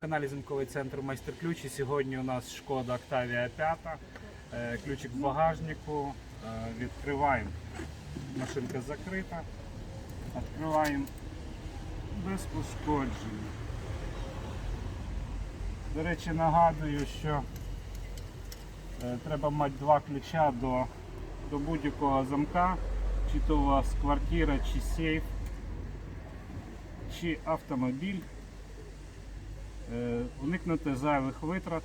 каналі Замковий центр майстер ключ. І сьогодні у нас шкода Octavia 5. Е, Ключик в багажнику. Е, Відкриваємо. Машинка закрита. Відкриваємо без пошкоджень. До речі, нагадую, що е, треба мати два ключа до, до будь-якого замка, чи то у вас квартира, чи сейф, чи автомобіль. Е, уникнути зайвих витрат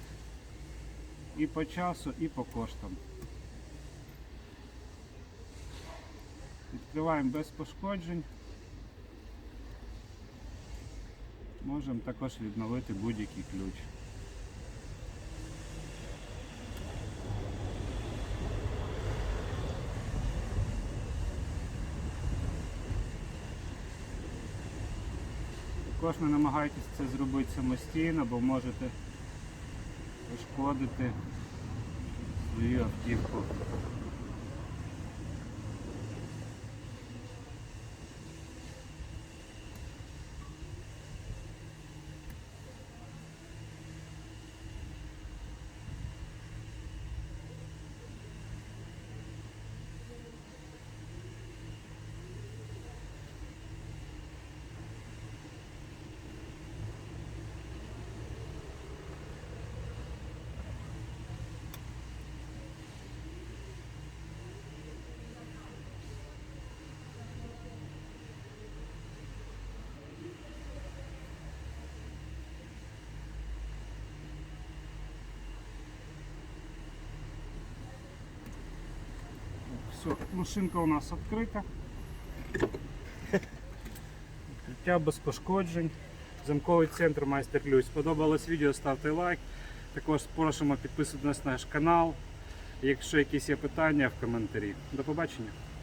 і по часу, і по коштам. Відкриваємо без пошкоджень. Можемо також відновити будь-який ключ. Також не намагайтесь це зробити самостійно, бо можете пошкодити свою автівку. Все, машинка у нас відкрита. Відкриття без пошкоджень. Замковий центр майстер ключ. Сподобалось відео, ставте лайк. Також просимо підписуватись на наш канал. Якщо якісь є питання в коментарі. До побачення.